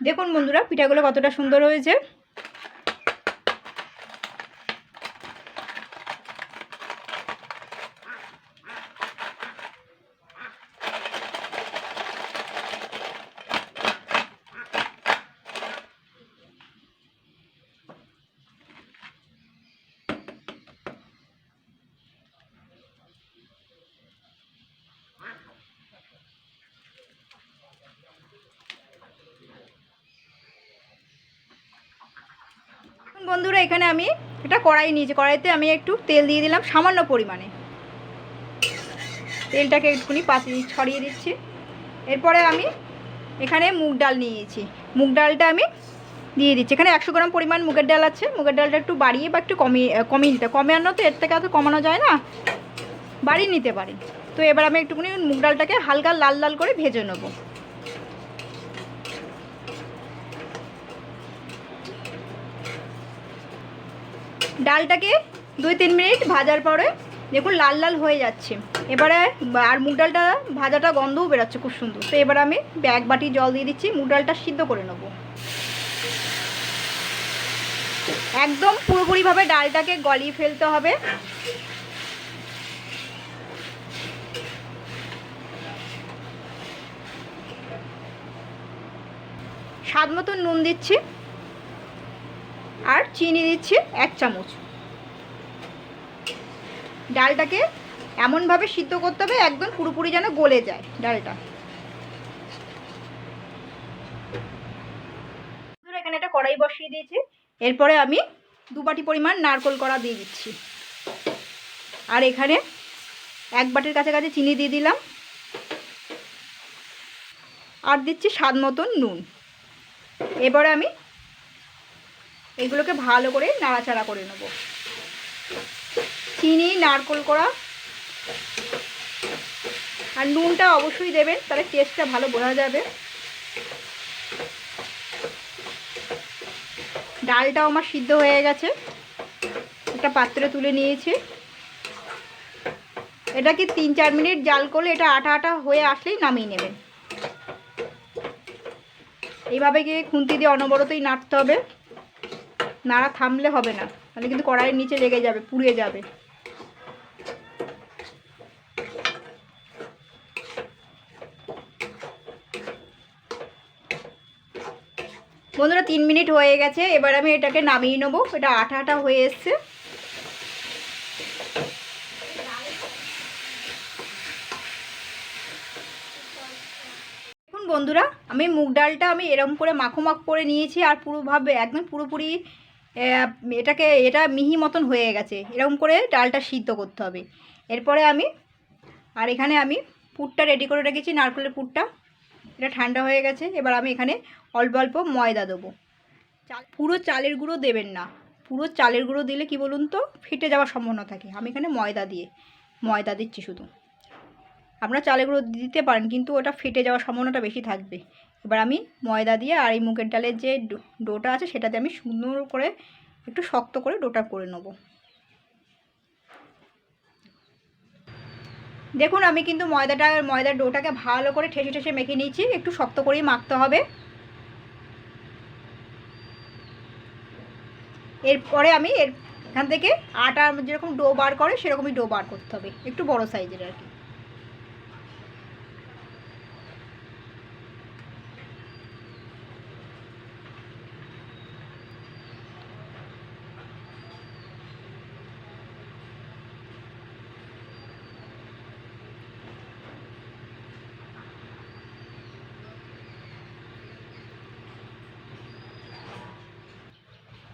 দেখুন বন্ধুরা পিঠাগুলো কতটা সুন্দর হয়েছে এখন বন্ধুরা, এখানে আমি একটা কড়াই নিয়েছি। কড়াইতে আমি একটু তেল দিয়ে দিলাম সামান্য পরিমাণে। তেলটাকে একটুখানি পাতি ছড়িয়ে দিচ্ছি। এরপরে আমি এখানে মুগ ডাল নিয়েছি। মুগ ডালটা আমি দিয়ে দিচ্ছি। এখানে একশো গ্রাম পরিমাণ মুগের ডাল আছে। মুগের ডালটা একটু বাড়িয়ে বা একটু কমিয়ে কমিয়ে নিতে কমানো তো এর থেকে এত কমানো যায় না। বাড়িয়ে নিতে পারি। তো এবার আমি একটুখানি মুগ ডালটাকে হালকা লাল লাল করে ভেজে নেব। ডালটাকে দুই তিন মিনিট ভাজার পরে দেখুন লাল লাল হয়ে যাচ্ছে। এবারে আর মুগ ডালটা ভাজাটা গন্ধও বেরোচ্ছে খুব সুন্দর। তো এবার আমি এক বাটি জল দিয়ে দিচ্ছি, মুগ ডালটা সিদ্ধ করে নেব। একদম পুরোপুরিভাবে ডালটাকে গলিয়ে ফেলতে হবে। স্বাদ মতন নুন দিচ্ছি। আর চিনি দিচ্ছি এক চামচ। ডালটাকে এমনভাবে সিদ্ধ করতে হবে, একদম পুরোপুরি যেন গলে যায় ডালটা। এখানে একটা কড়াই বসিয়ে দিয়েছি। এরপরে আমি দু বাটি পরিমাণ নারকোল কড়া দিয়ে দিচ্ছি। আর এখানে এক বাটির কাছাকাছি চিনি দিয়ে দিলাম। আর দিচ্ছি স্বাদ মতন নুন। এবারে আমি এগুলোকে ভালো করে নাড়াচাড়া করে নেব। চিনি, নারকোল করা। আর নুনটা অবশ্যই দেবেন, তাহলে টেস্টটা ভালো বোঝা যাবে। ডালটাও আমার সিদ্ধ হয়ে গেছে। একটা পাত্রে তুলে নিয়েছি। এটা কি তিন চার মিনিট জাল করলে এটা আটা আটা হয়ে আসলেই নামিয়ে নেবেন। এইভাবে গিয়ে খুন্তি দিয়ে অনবরতই নাড়তে হবে। নাড়া থামলে হবে না। তাহলে কিন্তু কড়াইয়ের নিচে লেগে যাবে, পুড়ে যাবে। বন্ধুরা, তিন মিনিট হয়ে গেছে। এবার আমি এটাকে নামিয়ে নেব। এটা আঠা আঠা হয়ে এসছে। বন্ধুরা, আমি মুগ ডালটা আমি এরকম করে মাখো মাখ করে নিয়েছি, আর পুরোভাবে একদম পুরোপুরি এটাকে, এটা মিহি মতন হয়ে গেছে। এরকম করে ডালটা সিদ্ধ করতে হবে। এরপরে আমি, আর এখানে আমি পুরটা রেডি করে রেখেছি, নারকেলের পুরটা। এটা ঠান্ডা হয়ে গেছে। এবার আমি এখানে অল্প অল্প ময়দা দেবো। চাল, পুরো চালের গুঁড়ো দেবেন না। পুরো চালের গুঁড়ো দিলে কি বলুন তো, ফেটে যাওয়ার সম্ভাবনা থাকে। আমি এখানে ময়দা দিয়ে, ময়দা দিচ্ছি শুধু। আপনারা চালের গুঁড়ো দিতে পারেন, কিন্তু ওটা ফেটে যাওয়ার সম্ভাবনাটা বেশি থাকবে। এবার আমি ময়দা দিয়ে আর এই মুগের ডালের যে ডোটা আছে সেটাতে আমি সুন্দর করে একটু শক্ত করে ডোটা করে নেব। দেখুন, আমি কিন্তু ময়দাটা, ময়দার ডোটাকে ভালো করে ঠেসে ঠেসে মেখে নিয়েছি, একটু শক্ত করেই মাখতে হবে। এরপরে আমি এখান থেকে আটা যেরকম ডো বার করে, সেরকমই ডো বার করতে হবে, একটু বড় সাইজের আর কি।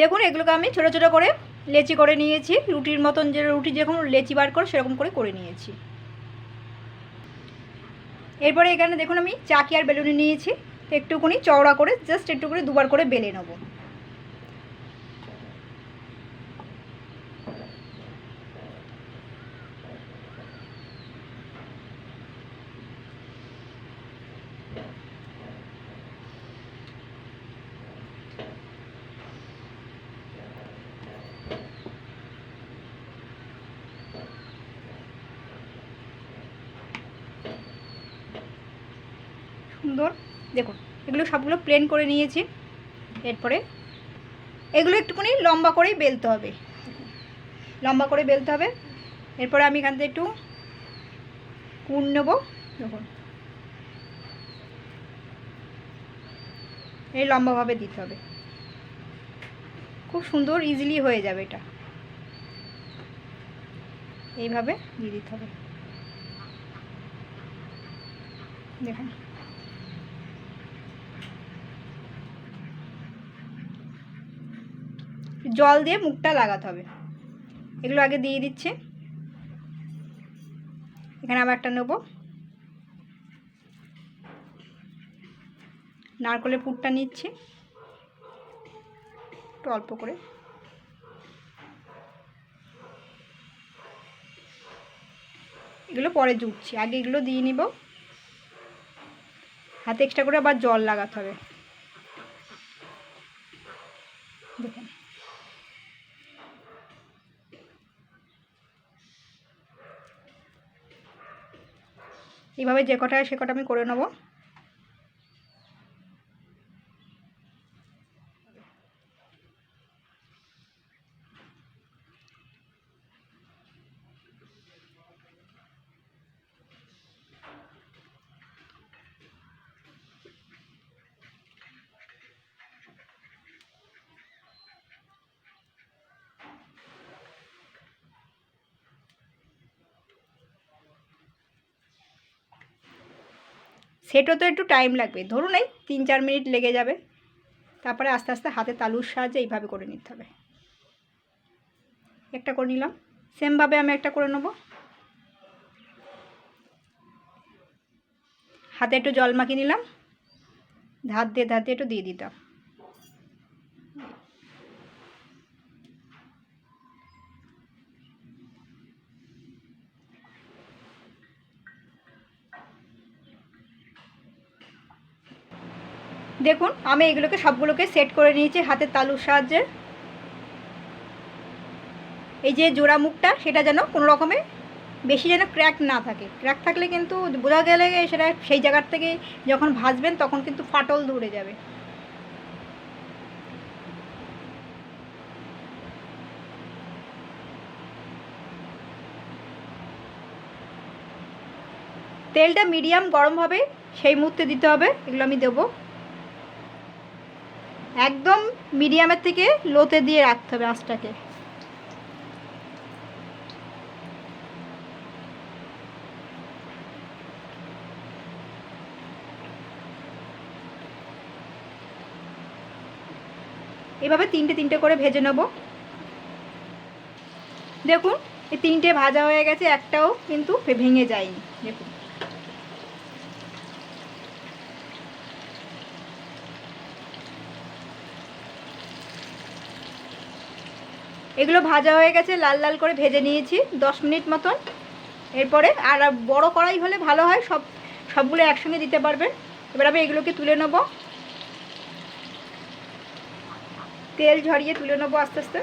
দেখুন, এগুলোকে আমি ছোটো ছোটো করে লেচি করে নিয়েছি। রুটির মতন যে রুটি যেরকম লেচি বার করে সেরকম করে করে নিয়েছি। এরপরে এখানে দেখুন আমি চাকি আর বেলুনি নিয়েছি। একটুকুনি চওড়া করে জাস্ট একটু করে দুবার করে বেলে নেব। সুন্দর। দেখুন, এগুলো সবগুলো প্লেন করে নিয়েছি। এরপরে এগুলো একটুখানি লম্বা করেই বেলতে হবে। লম্বা করে বেলতে হবে। এরপরে আমি এখান থেকে একটু কুন নেব। দেখুন। এই লম্বাভাবে দিতে হবে। খুব সুন্দর ইজিলি হয়ে যাবে এটা। এইভাবে দিয়ে দিতে হবে। দেখুন। জল দিয়ে মুখটা লাগাতে হবে। এগুলো আগে দিয়ে দিচ্ছে। এখানে আবার একটা নেব। নারকলের পুরটা নিচ্ছি। একটু অল্প করে। এগুলো পরে জুটছি। আগে এগুলো দিয়ে নিব। হাতে এক্সট্রা করে আবার জল লাগাতে হবে দেখুন এইভাবে যে কটা সে কটা আমি করে নেব। সেটও তো একটু টাইম লাগবে। ধরুন এই তিন চার মিনিট লেগে যাবে। তারপরে আস্তে আস্তে হাতে তালুর সাহায্যে এইভাবে করে নিতে হবে। একটা করে নিলাম। সেমভাবে আমি একটা করে নেব। হাতে একটু জল মাখিয়ে নিলাম। ধার দিয়ে ধার দিয়ে একটু দিয়ে দিতাম। দেখুন, আমি এগুলোকে সবগুলোকে সেট করে নিয়েছি হাতের তালুর সাহায্যে। এই যে জোড়া মুখটা, সেটা যেন কোনো রকমে বেশি যেন ক্র্যাক না থাকে। ক্র্যাক থাকলে কিন্তু বোঝা গেলে সেটা সেই জায়গার থেকে যখন ভাজবেন তখন কিন্তু ফাটল ধরে যাবে। তেলটা মিডিয়াম গরম হবে, সেই মুহূর্তে দিতে হবে, এগুলো আমি দেবো। একদম মিডিয়ামের থেকে লোতে দিয়ে রাখতে হবে আঁচটাকে। এভাবে তিনটে তিনটে করে ভেজে নেব। দেখুন, এই তিনটে ভাজা হয়ে গেছে, একটাও কিন্তু ভেঙে যায়নি। দেখুন। এগুলো ভাজা হয়ে গেছে, লাল লাল করে ভেজে নিয়েছি, দশ মিনিট মতন। এরপরে আর বড় কড়াই হলে ভালো হয়, সব, সবগুলো একসঙ্গে দিতে পারবেন। এবার আমি এগুলোকে তুলে নেব। তেল ঝরিয়ে তুলে নেব আস্তে আস্তে।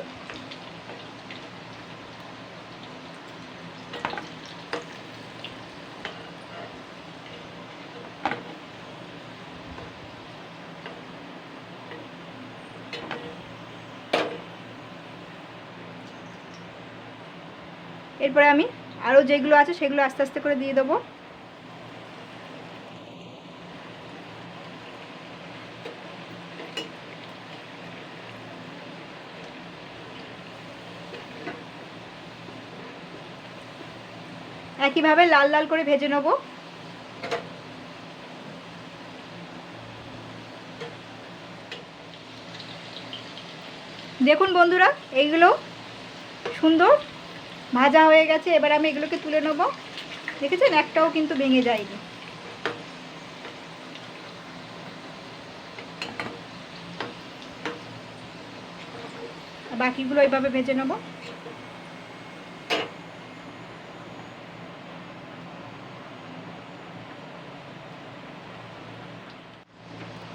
এরপরে আমি আরও যেগুলো আছে সেগুলো আস্তে আস্তে করে দিয়ে দেবো। একইভাবে লাল লাল করে ভেজে নেব। দেখুন বন্ধুরা, এইগুলো সুন্দর ভাজা হয়ে গেছে, এবার আমি এগুলোকে তুলে নেব। দেখেছেন? একটাও কিন্তু ভেঙে যায়নি। বাকিগুলো এইভাবে ভেজে নেব।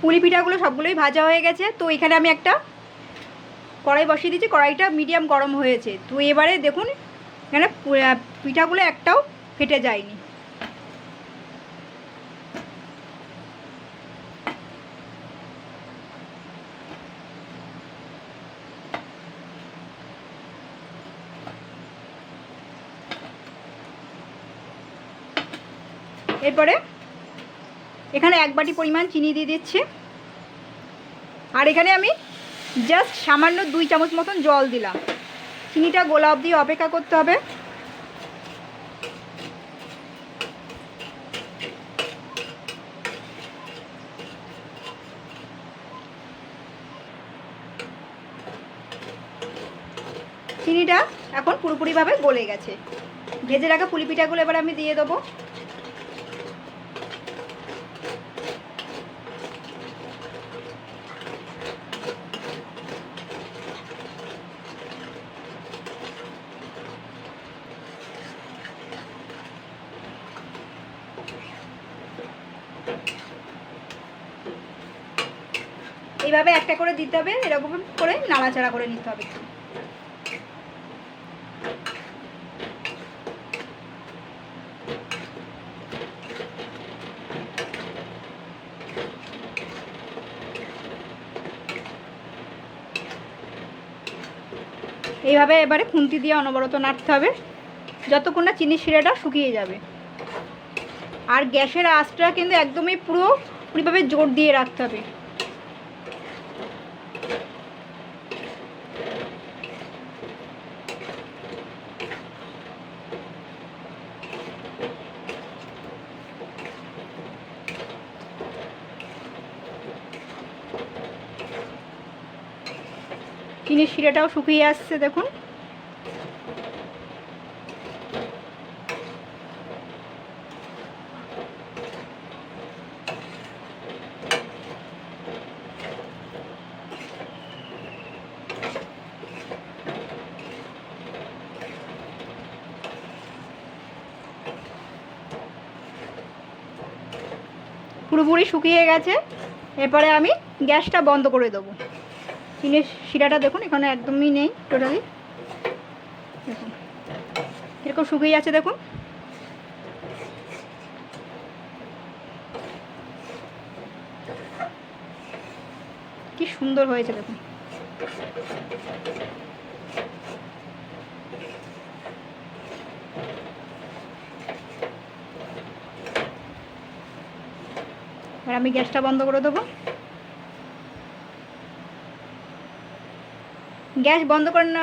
পুলি পিঠাগুলো সবগুলোই ভাজা হয়ে গেছে। তো এখানে আমি একটা কড়াই বসিয়ে দিয়েছি। কড়াইটা মিডিয়াম গরম হয়েছে। তো এবারে দেখুন এখানে পিঠাগুলো একটাও ফেটে যায়নি। এরপরে এখানে এক বাটি পরিমাণ চিনি দিয়ে দিচ্ছি। আর এখানে আমি জাস্ট সামান্য দুই চামচ মতন জল দিলাম। চিনিটা গোলা অবধি অপেক্ষা করতে হবে। চিনিটা এখন পুরোপুরিভাবে গলে গেছে। ভেজে রাখা পুলি পিঠাগুলো এবার আমি দিয়ে দেবো। এইভাবে একটা করে দিতে হবে, এরকম করে নাড়াচাড়া করে নিতে হবে। এইভাবে এবারে খুন্তি দিয়ে অনবরত নাড়তে হবে। যতক্ষণ না চিনির শিরাটা শুকিয়ে যাবে। আর গ্যাসের আঁচটা কিন্তু একদমই পুরো পুরোভাবে জোর দিয়ে রাখতে হবে। চিনির শিরাটাও শুকিয়ে আসছে দেখুন। পুরোপুরি শুকিয়ে গেছে। এরপরে আমি গ্যাসটা বন্ধ করে দেবো। চিনের শিরাটা দেখুন, এখানে একদমই নেই টোটালি দেখুন এরকম শুকিয়ে আছে দেখুন। কি সুন্দর হয়েছে, দেখুন। আর আমি গ্যাসটা বন্ধ করে দেবো। গ্যাস বন্ধ করে না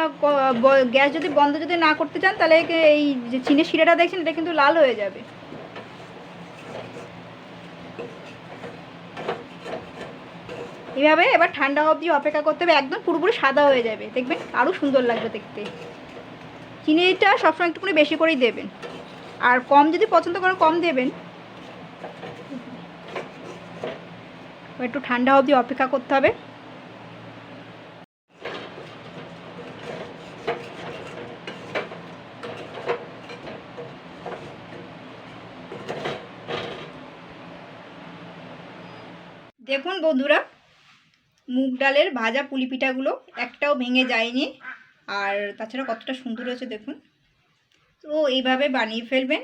গ্যাস যদি বন্ধ যদি না করতে চান, তাহলে এই যে চিনের শিরাটা দেখছেন, এটা কিন্তু লাল হয়ে যাবে। এভাবে এবার ঠান্ডা অবধি অপেক্ষা করতে হবে, একদম পুরোপুরি সাদা হয়ে যাবে। দেখবেন আরও সুন্দর লাগবে দেখতে। চিনিটা সবসময় একটুখানি বেশি করেই দেবেন। আর কম যদি পছন্দ করেন, কম দেবেন। একটু ঠান্ডা অবধি অপেক্ষা করতে হবে দেখুন বন্ধুরা, মুগ ডালের ভাজা পুলি পিঠাগুলো একটাও ভেঙে যায়নি। আর তাছাড়া কতটা সুন্দর হয়েছে দেখুন। তো এইভাবে বানিয়ে ফেলবেন।